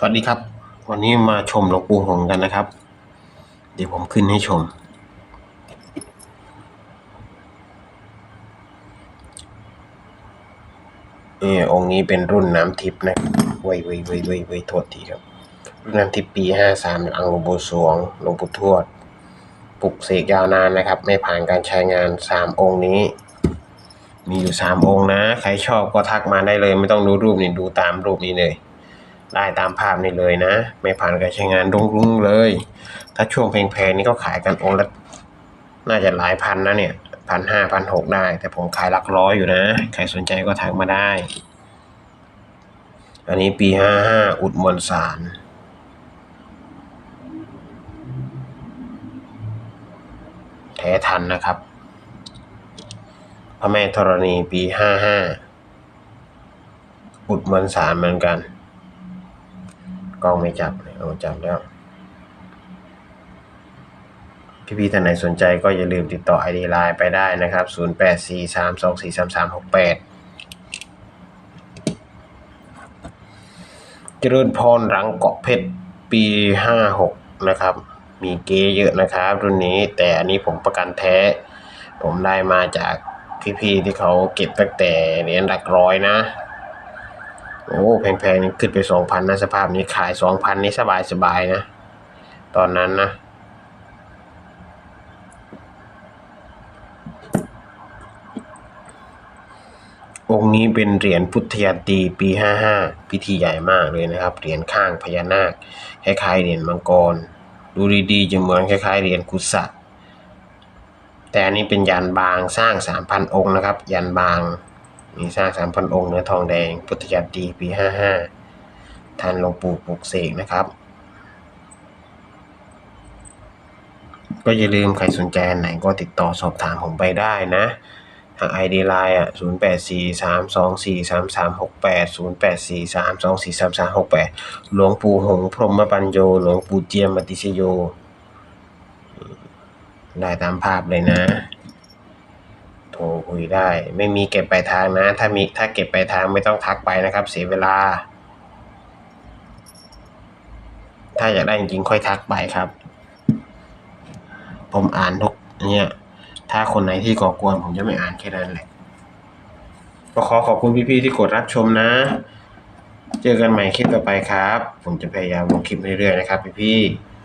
สวัสดีครับ วันนี้มาชมหลวงปู่หงกันนะครับ เดี๋ยวผมขึ้นให้ชม นี่องค์นี้เป็นรุ่นน้ำทิพย์นะเว้ยเว้ยเว้ยเว้ยเว้ยโทษทีครับ รุ่นน้ำทิพย์ปีห้าสามอังหลวงปู่สวงหลวงปู่ทวด ปลุกเสกยาวนานนะครับ ไม่ผ่านการใช้งานสามองค์นี้ มีอยู่สามองค์นะ ใครชอบก็ทักมาได้เลย ไม่ต้องดูรูปนี่ดูตามรูปนี้เลย ได้ตามภาพนี่เลยนะ ไม่ผ่านการใช้งานรุ่งๆเลย ถ้าช่วงแพงๆนี่ก็ขายกันองละน่าจะหลายพันนะเนี่ยพันห้าพันหกได้ แต่ผมขายหลักร้อยอยู่นะ ใครสนใจก็ทักมาได้ อันนี้ปีห้าห้าอุดมวลสารแท้ทันนะครับ พระแม่ธรณีปีห้าห้าอุดมวลสารเหมือนกัน กล้องไม่จับเลยเอาจับแล้วพี่ๆท่านไหนสนใจก็อย่าลืมติดต่อ ID Line ไปได้นะครับ 0843243368 เจริญพรหลังเกาะเพชรปี 56 นะครับ มีเกเยอะนะครับ รุ่นนี้แต่อันนี้ผมประกันแท้ ผมได้มาจากพี่ๆที่เขาเก็บตั้งแต่เหรียญหลักร้อยนะ โอ้แพงๆนี่ขึ้นไปสองพันนะสภาพนี้ขายสองพันนี่สบายๆนะ ตอนนั้นนะองค์นี้เป็นเหรียญพุทธยันตีปีห้าห้าพิธีใหญ่มากเลยนะครับ เหรียญข้างพญานาค คล้ายๆเหรียญมังกร ดูดีๆจะเหมือนคล้ายๆเหรียญกุศลแต่อันนี้เป็นยันบางสร้างสามพันองค์นะครับ ยันบาง มีสร้างสามพันองค์เนื้อทองแดง พุทธยันตีปีห้าห้าท่านหลวงปู่ปลุกเสกนะครับ ก็อย่าลืมใครสนใจไหนก็ติดต่อสอบถามผมไปได้นะ ทาง ID Line อะ0 8 4 3 2 4 3 3 6 8 0 8 4 3 2 4 3 3 6 8 หลวงปู่หงพรหมปัญโย หลวงปู่เจียมมติชโย ได้ตามภาพเลยนะ โทรคุยได้ ไม่มีเก็บปลายทางนะ ถ้ามีถ้าเก็บปลายทางไม่ต้องทักไปนะครับ เสียเวลา ถ้าอยากได้จริงๆค่อยทักไปครับ ผมอ่านทุกเนี่ยถ้าคนไหนที่ก่อกวนผมจะไม่อ่านแค่นั้นแหละก็ขอขอบคุณพี่ๆที่กดรับชมนะ เจอกันใหม่คลิปต่อไปครับ ผมจะพยายามลงคลิปเรื่อยๆนะครับพี่ๆ